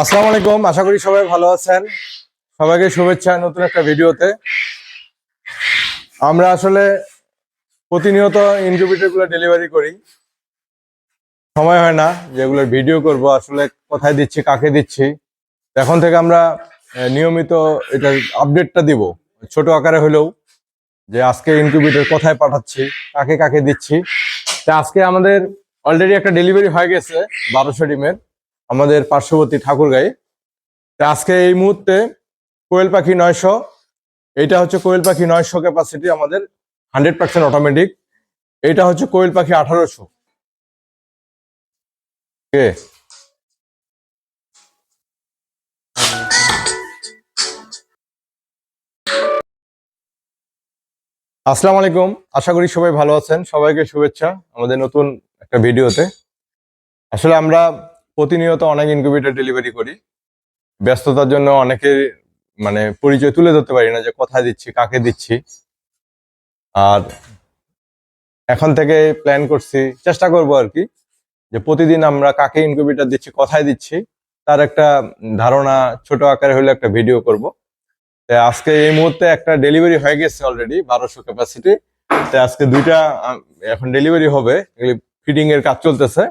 আসসালামু আলাইকুম, আশা করি সবাই ভালো আছেন। সবাইকে শুভেচ্ছা নতুন একটা ভিডিওতে। আমরা আসলে প্রতিনিয়ত ইনকিউবেটরগুলো ডেলিভারি করি। সময় হয় না, যেগুলো ভিডিও করব, আসলে কোথায় দিচ্ছি, কাকে দিচ্ছি। এখন থেকে আমরা নিয়মিত এটা আপডেটটা দিব। ছোট আকারে হলেও, যে আজকে ইনকিউবেটর কোথায় পাঠাচ্ছি, কাকে কাকে দিচ্ছি। তা আজকে আমাদের অলরেডি একটা ডেলিভারি হয়ে গেছে, বারোশো ডিমের। আমাদের পার্শ্ববর্তী ঠাকুরগাঁয়ে আজকে এই মুহূর্তে কোয়েল পাখি নয়শো এটা হচ্ছে কোয়েল পাখি নয়শো ক্যাপাসিটি আমাদের হান্ড্রেড পার্সেন্ট অটোমেটিক এটা হচ্ছে কোয়েল পাখি আঠারোশো। কে আসসালামু আলাইকুম। আশা করি সবাই ভালো আছেন। সবাইকে শুভেচ্ছা আমাদের নতুন একটা ভিডিওতে। আসলে আমরা প্রতিনিয়ত অনেক ইনকিউবেটর ডেলিভারি করি। ব্যস্ততার জন্য অনেকের মানে পরিচয় তুলে ধরতে পারি না যে কোথায় দিচ্ছি, কাকে দিচ্ছি। আর এখন থেকে প্ল্যান করছি, চেষ্টা করব আর কি, যে প্রতিদিন আমরা কাকে ইনকিউবেটর দিচ্ছি, কোথায় দিচ্ছি, তার একটা ধারণা ছোট আকারে হলে একটা ভিডিও করব। আজকে এই মুহূর্তে একটা ডেলিভারি হয়ে গেছে অলরেডি বারোশো ক্যাপাসিটি তো আজকে দুইটা এখন ডেলিভারি হবে ফিডিং এর কাজ চলতেছে।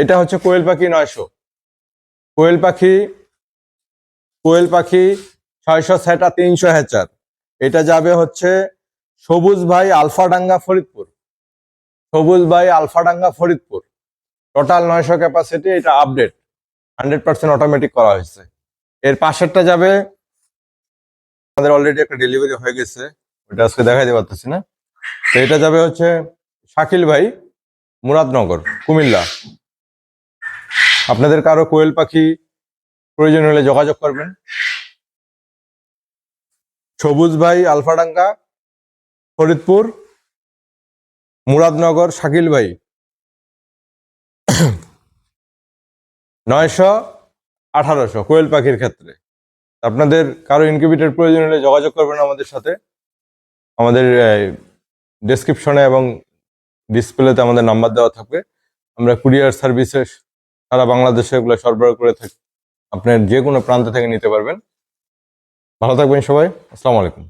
এটা হচ্ছে কোয়েল পাখি নয়শো। কোয়েল পাখি কোয়েল পাখি ছয়শো সেটা তিনশো হ্যাচার এটা যাবে হচ্ছে সবুজ ভাই আলফাডাঙ্গা ফরিদপুর। সবুজ ভাই আলফাডাঙ্গা ফরিদপুর। টোটাল নয়শো ক্যাপাসিটি এটা আপডেট হান্ড্রেড পার্সেন্ট অটোমেটিক করা হয়েছে। এর পাশেরটা যাবে, আমাদের অলরেডি একটা ডেলিভারি হয়ে গেছে। ওটা আজকে দেখাইতে পারতেছি না। তো এটা যাবে হচ্ছে শাকিল ভাই, মুরাদনগর, কুমিল্লা। আপনাদের কারও কোয়েল পাখি প্রয়োজন হলে যোগাযোগ করবেন। সবুজ ভাই, আলফাডাঙ্গা, ফরিদপুর, মুরাদনগর, শাকিল ভাই। নয়শো আঠারোশো কোয়েল পাখির ক্ষেত্রে। আপনাদের কারও ইনকিউবেটর প্রয়োজন হলে যোগাযোগ করবেন আমাদের সাথে। আমাদের ডেসক্রিপশনে এবং ডিসপ্লেতে আমাদের নাম্বার দেওয়া থাকবে। আমরা কুরিয়ার সার্ভিসে সারা বাংলাদেশে এগুলো সরবরাহ করে থাকি আপনার যে কোনো প্রান্ত থেকে নিতে পারবেন। ভালো থাকবেন সবাই। আসসালামু আলাইকুম।